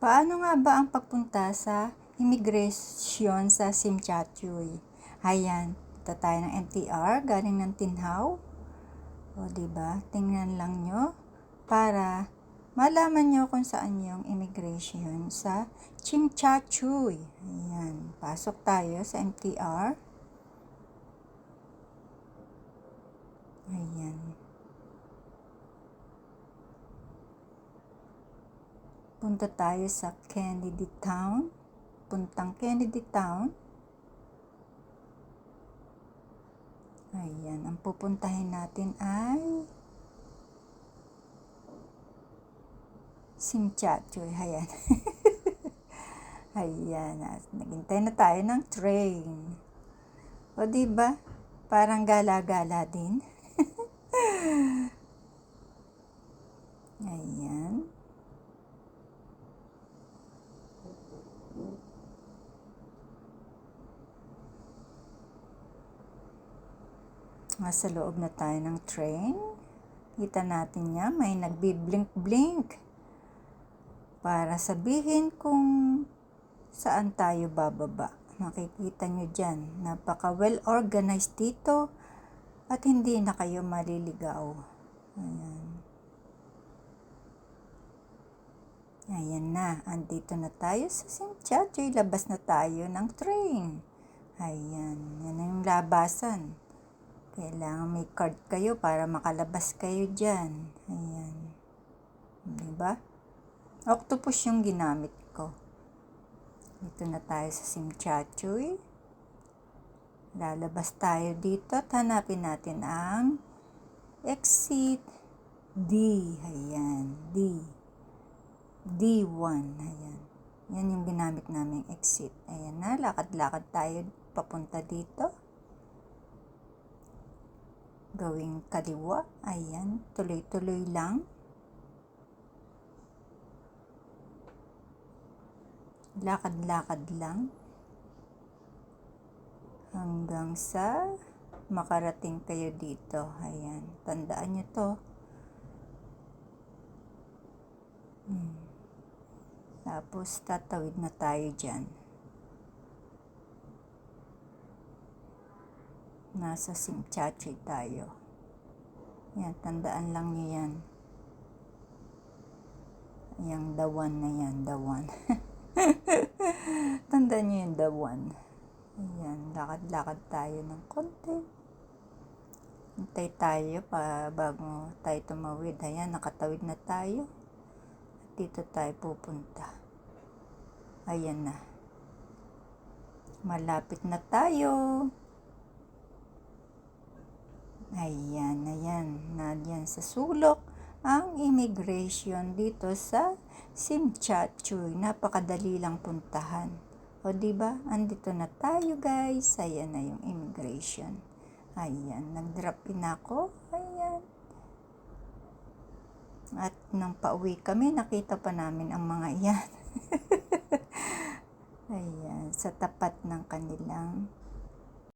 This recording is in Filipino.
Paano nga ba ang pagpunta sa immigration sa Simchachoy? Ayan, punta tayo ng NTR, galing ng Tinhaw. O, di ba? Tingnan lang nyo para malaman nyo kung saan yung immigration sa Chimchachoy. Ayan, pasok tayo sa NTR. Ayan. Punta tayo sa Kennedy Town. Puntang Kennedy Town. Ayan, ang pupuntahin natin ay Simchachoy. Ayan. Ayan, naghintay na tayo ng train. O, di ba? Parang gala-gala din. Ayan. Nasa loob na tayo ng train. Kita natin niya, may nagbiblink-blink. Para sabihin kung saan tayo bababa. Makikita nyo dyan, napaka well organized dito at hindi na kayo maliligaw. Ayan. Ayan na, andito na tayo sa Simchachoy. Labas na tayo ng train. Ayan, yan na yung labasan. Kailangan may card kayo para makalabas kayo dyan. Ayan. Diba? Octopus yung ginamit ko. Dito na tayo sa Simchachoy. Lalabas tayo dito at hanapin natin ang exit D. Ayan, D. D1. Ayan. Yan yung ginamit naming exit. Ayan na, lakad-lakad tayo papunta dito. Gawing kaliwa. Ayan, tuloy-tuloy lang. Lakad-lakad lang. Hanggang sa makarating kayo dito. Ayan, tandaan nyo to. Hmm. Tapos, tatawid na tayo dyan. Nasa Simchachi tayo. Yan, tandaan lang nyo yan. The one na yan, one. tandaan nyo yung one. Ayan, lakad-lakad tayo ng konti. Hintay tayo pa bago tayo tumawid. Ayan, nakatawid na tayo dito tayo pupunta. Ayan na. Malapit na tayo. Ayan, ayan. Nandiyan sa sulok ang immigration dito sa Simchachoy. Napakadali lang puntahan. O di ba? Andito na tayo, guys. Ayan na yung immigration. Ayan, nag-drop in ako. Ayan. At nang pauwi kami, nakita pa namin ang mga iyan. Ayan, sa tapat ng kanilang